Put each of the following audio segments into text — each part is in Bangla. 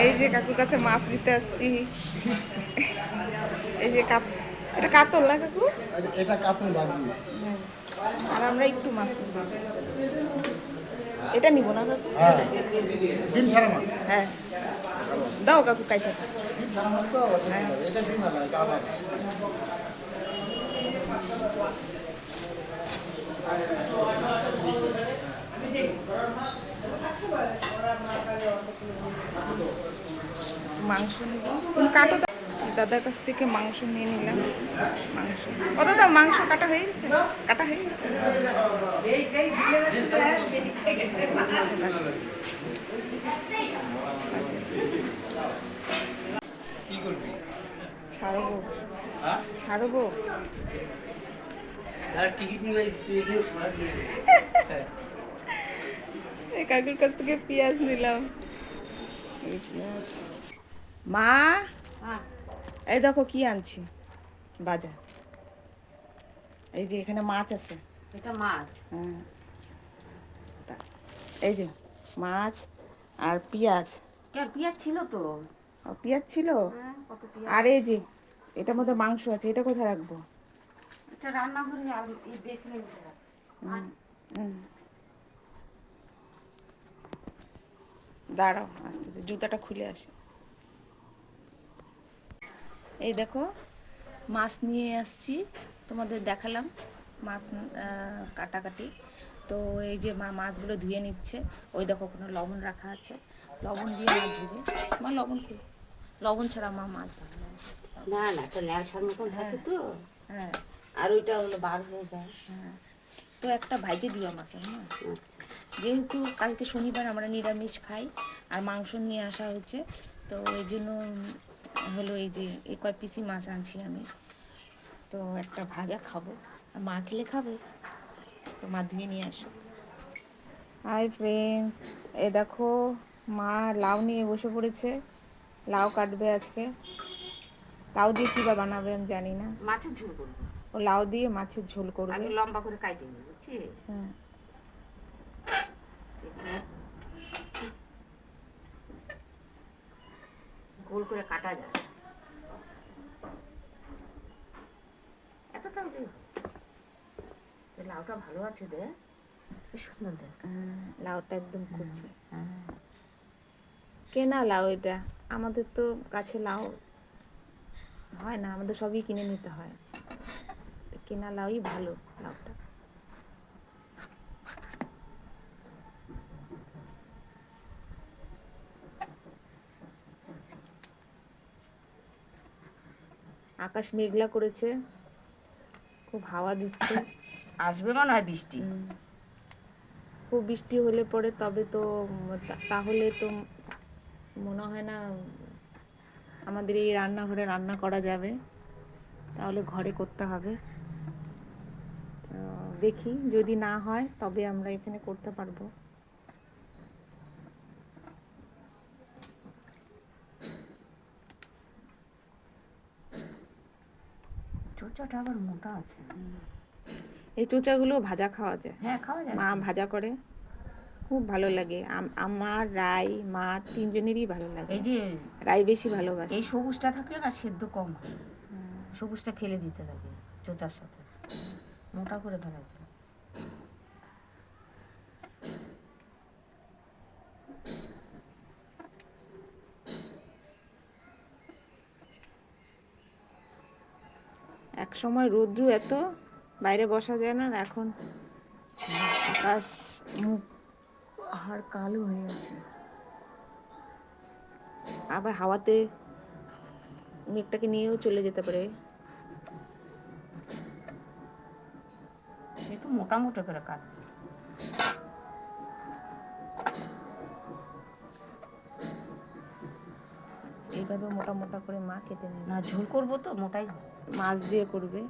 এই যে কাকুর কাছে মাছ নিতে আসছি। এই যে কাপ এটা কাতল না কাকু? এটা কাতল লাগবে হ্যাঁ। আর আমরা একটু মাছ নিব। এটা নিব না কাকু? হ্যাঁ। ডিম ছাড়া মাছ। হ্যাঁ। দাও কাকু কাইটা। ডিম ছাড়া মাছ তো হ্যাঁ। এটা ডিম এটা মাংস নিব। কাটো দাদার কাছ থেকে মাংস নিয়ে নিলাম। মাংস। ও দাদা, মাংস কাটা হয়ে গেছে? কাটা হয়ে গেছে? ছাড়বো। ছাড়বো। কাকুর কাছ থেকে পেঁয়াজ নিলাম। পেঁয়াজ। মা? এই দেখো কি আনছি। বাজার। এই যে এখানে মাছ আছে। এটা মাছ। হ্যাঁ। এই যে মাছ আর পেঁয়াজ। পেঁয়াজ ছিল তো? পেঁয়াজ ছিল? হ্যাঁ আর এই যে এটার মধ্যে মাংস আছে এটা কোথায় রাখব? এটা রান্নাঘরে আর এই বেসিনে। দাঁড়াও আস্তে আস্তে জুতাটা খুলে আসে। এই দেখো মাছ নিয়ে আসছি তোমাদের দেখালাম মাছ কাটাকাটি। তো এই যে মা মাছগুলো ধুয়ে নিচ্ছে ওই দেখো কোনো লবণ রাখা আছে। লবণ দিয়ে মাছ ধুবে। মা লবণ? লবণ ছাড়া মা মাছ ধরে না। না তো ন্যালসার মতন থাকে তো। হ্যাঁ। আর ওইটা হলো বার হয়ে যায়। হ্যাঁ। তো একটা ভাইজে দিও আমাকে হ্যাঁ। আচ্ছা। যেহেতু কালকে শনিবার আমরা নিরামিষ খাই আর মাংস নিয়ে আসা হয়েছে তো এই জন্য হলো এই যে এই কয় পিসি মাছ আনছি আমি। তো একটা ভাজা খাব। আর মা খেলে খাবে। তো মা ধুয়ে নিয়ে আসো। হাই ফ্রেন্ডস এ দেখো মা লাউ নিয়ে বসে পড়েছে। লাউ কাটবে আজকে। লাউ দিয়ে কী বা বানাবে আমি জানি না। মাছের ঝোল করব। ও লাউ দিয়ে মাছের ঝোল করবে। লম্বা করে কাটে বুঝছিস? হ্যাঁ। গোল করে কাটা যায়। এত তাহলে লাউটা ভালো আছে দে। সুন্দর দেখ লাউটা একদম করছে কেনা লাউ এটা? আমাদের তো গাছে লাউ হয় না আমাদের সবই কিনে নিতে হয়। কেনা লাউই ভালো লাউটা। আকাশ মেঘলা করেছে। খুব হাওয়া দিচ্ছে। আসবে মনে হয় বৃষ্টি? খুব বৃষ্টি হলে পরে তবে তো তাহলে তো মনে হয় না আমাদের এই রান্নাঘরে রান্না করা যাবে। তাহলে ঘরে করতে হবে। দেখি যদি না হয় তবে আমরা এখানে করতে পারব। চোচাটা আবার মোটা আছে। এই চোচাগুলো ভাজা খাওয়া যায়। হ্যাঁ খাওয়া যায়। মা ভাজা করে। খুব ভালো লাগে। আমার রাই মা তিনজনেরই ভালো লাগে। এই যে রাই বেশি ভালোবাসে। এই সবুজটা থাকলে না সেদ্ধ কম হয়। সবুজটা ফেলে দিতে লাগে চোচার সাথে। মোটা করে ফেলা সময় রৌদ্র এত বাইরে বসা যায় না এখন আকাশ মুখ আর কালো হয়ে আছে। আবার হাওয়াতে মেঘটাকে নিয়েও চলে যেতে পারে। একটু মোটা মোটা করে কাট এইভাবে মোটা মোটা করে মা কেটে নেবে না ঝোল করব তো মোটাই হবে। মাছ দিয়ে করবে।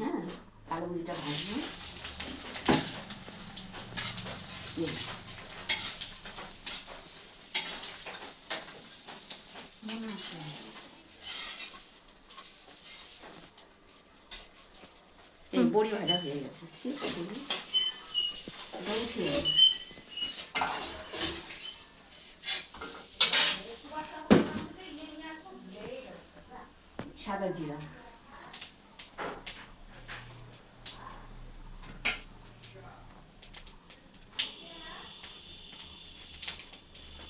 হ্যাঁ? বড়ি ভাজা হয়ে গেছে। ঠিক আছে দিদি? এটা উঠিয়ে দিই। সাদা জিরা।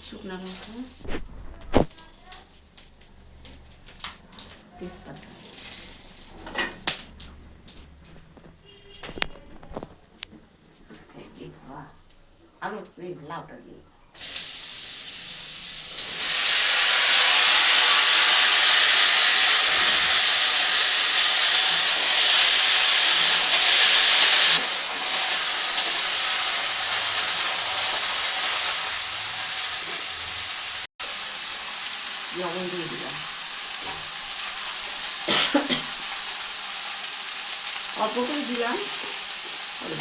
শুকনো লঙ্কা তেজপাতা। আলু লাউটা দিয়ে লবণ দিয়ে দিলাম অল্প করে দিলাম।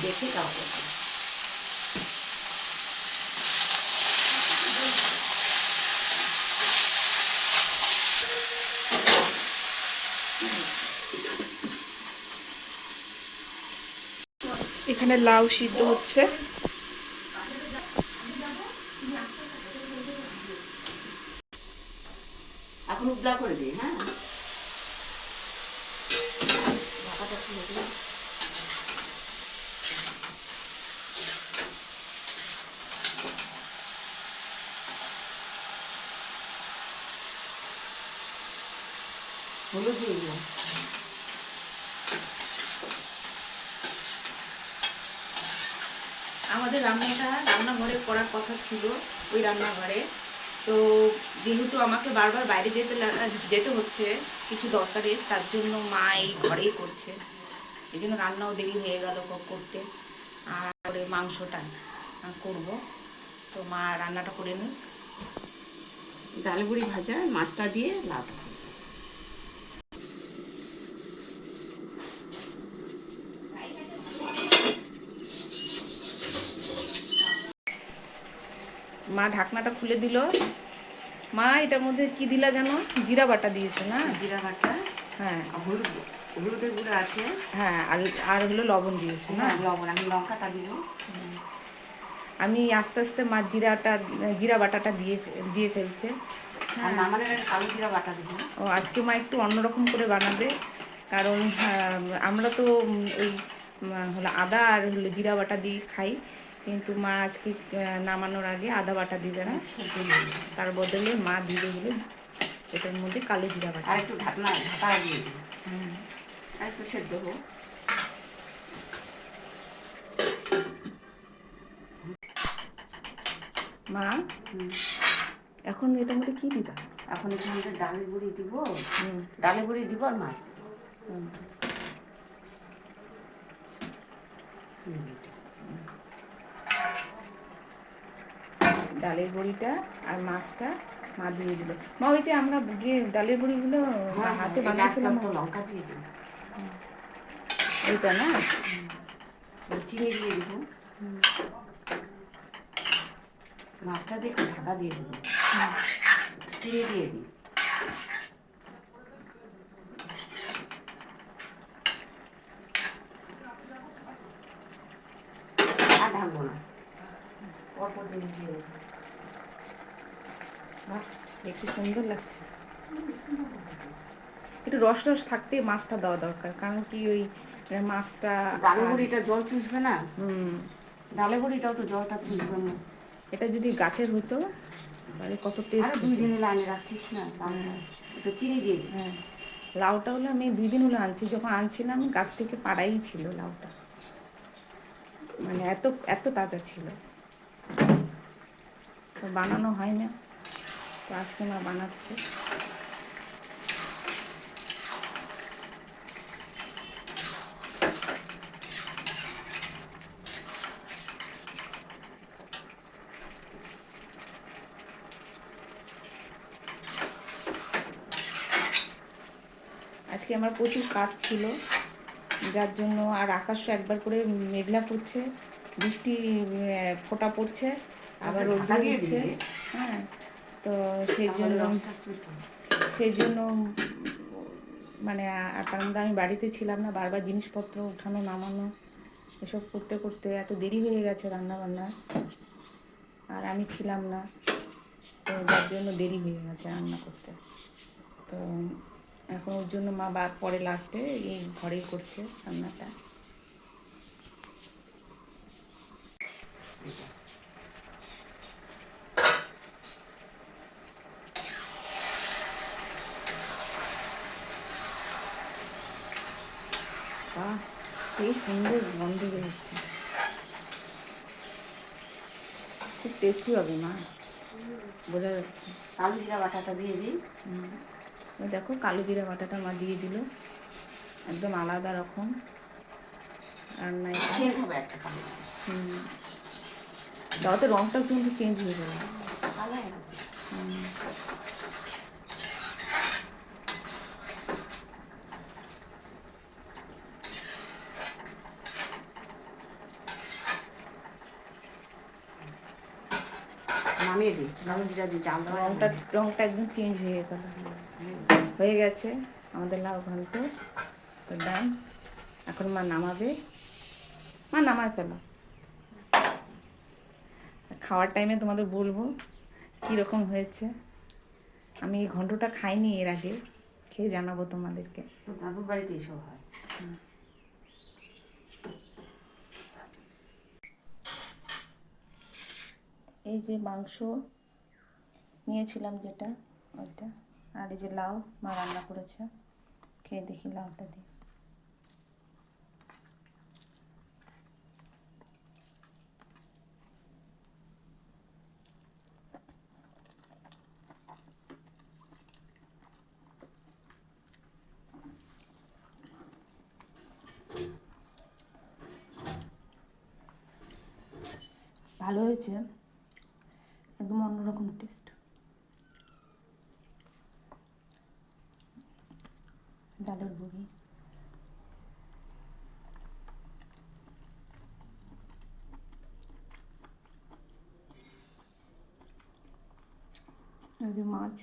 দেখে দেওয়া এখানে লাউ সিদ্ধ হচ্ছে। এখন উদ্ধার করে দিই হ্যাঁ? ঢাকাটা খুলে হলুদ আমাদের রান্নাটা রান্নাঘরে করার কথা ছিল ওই রান্নাঘরে। তো যেহেতু আমাকে বারবার বাইরে যেতে যেতে হচ্ছে, কিছু দরকারে, তার জন্য মা এই ঘরেই করছে। এই জন্য রান্নাও দেরি হয়ে গেল করতে। আর মাংসটা করব। তো মা রান্নাটা করে নিন ডাল বুড়ি ভাজা, মাছটা দিয়ে লাউটা মা ঢাকনাটা খুলে দিল। মা এটার মধ্যে কি দিলা জানো? জিরা বাটা দিয়েছে না? জিরা বাটা। হ্যাঁ। হলুদ হলুদের গুঁড়ো আছে। হ্যাঁ আর আর হলো লবণ দিয়েছে না? হ্যাঁ লবণ। আমি লঙ্কাটা দিব আমি আস্তে আস্তে মাছ জিরাটা জিরা বাটাটা দিয়ে দিয়ে ফেলছে। নামানোর কালো জিরা বাটা দিব ও আজকে মা একটু অন্যরকম করে বানাবে। কারণ আহ, আমরা তো ওই হলো আদা আর হলো জিরা বাটা দিয়ে খাই। কিন্তু মা আজকে নামানোর আগে আদা বাটা দিবে না তার বদলে মা দিবে হলো এটার মধ্যে কালো জিরা বাটা। আর একটু ঢাকনা ঢাকা দিয়ে হুম। আর একটু সেদ্ধ হোক। মা এখন এটার মধ্যে কি দিবা? এখন এটার মধ্যে ডালের গুঁড়ি দিব। ডালের গুঁড়ি দিব আর মাছ দিব। হুম। হুম। ডালের বড়িটা আর মাছটা মা দিয়ে দিল। মা ওই যে আমরা যে ডালের বড়িগুলো হ্যাঁ, হাতে হ্যাঁ, বানিয়েছিলাম লঙ্কা দিয়ে দিব ওইটা না? চিনি দিয়ে দিব। মাছটা দিয়ে ঢাকা দিয়ে দেবো। চিনি দিয়ে দিই আর ঢাকবো না। জিনিস দিয়ে বাহ দেখতে সুন্দর লাগছে। একটু রস রস থাকতে মাছটা দেওয়া দরকার কারণ কি ওই মাছটা ডালে বড়িটা জল চুষবে না? হুম। ডালে বড়িটাও তো জলটা চুষবে না। এটা যদি গাছের হতো তাহলে কত টেস্ট দুই দিন হলো আনে রাখছিস না? একটু চিনি দিয়ে হ্যাঁ। লাউটা হলো আমি দুই দিন হলো আনছি যখন আনছিলাম গাছ থেকে পাড়াই ছিল লাউটা। মানে এত এত তাজা ছিল। তো বানানো হয় না। তো আজকে মা বানাচ্ছে। আজকে আমার প্রচুর কাজ ছিল যার জন্য আর আকাশও একবার করে মেঘলা করছে বৃষ্টি ফোটা পড়ছে আবার রোদ দিবি। হ্যাঁ। তো সেই জন্য সেই জন্য মানে আর কারণ আমি বাড়িতে ছিলাম না বারবার জিনিসপত্র উঠানো নামানো এসব করতে করতে এত দেরি হয়ে গেছে রান্না বান্না আর আমি ছিলাম না তো যার জন্য দেরি হয়ে গেছে রান্না করতে। তো এখন ওর জন্য মা বা পরে লাস্টে এই ঘরেই করছে রান্নাটা বাহ সেই সুন্দর গন্ধ বেরোচ্ছে খুব টেস্টি হবে মা। বোঝা যাচ্ছে। কালো জিরা বাটাটা দিয়ে দিই। দেখো কালো জিরা বাটাটা মা দিয়ে দিল। একদম আলাদা রকম। রান্না এটা সেন্ট হবে একটা হুম। তাতে রঙটাও কিন্তু চেঞ্জ হয়ে যাবে। হুম। নামিয়ে দিই কালো জিরা দিয়ে চাল রঙটা রঙটা একদম চেঞ্জ হয়ে গেল। হয়ে গেছে আমাদের লাউ ঘন্ট। তো ডান এখন মা নামাবে। মা নামায় ফেলো। খাওয়ার টাইমে তোমাদের বলব কীরকম হয়েছে। আমি এই ঘন্টটা খাইনি এর আগে খেয়ে জানাব তোমাদেরকে। তো দাদুর বাড়িতে এসব হয়। এই যে মাংস নিয়েছিলাম যেটা, ওইটা। আর এই যে লাউ, মা রান্না করেছে। খেয়ে দেখি লাউটা দিয়ে। ভালো হয়েছে একদম অন্যরকম টেস্ট ডালের বড়ি এই যে মাছ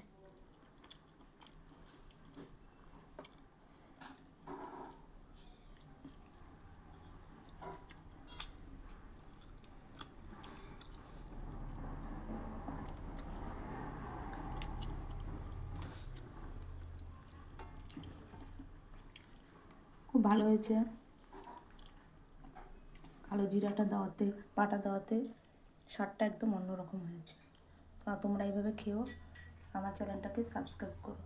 খুব ভালো হয়েছে। কালো জিরাটা দেওয়াতে পাটা দেওয়াতে স্বাদটা একদম অন্যরকম হয়েছে। তো তোমরা এইভাবে খেয়েও আমার চ্যানেলটাকে সাবস্ক্রাইব করো।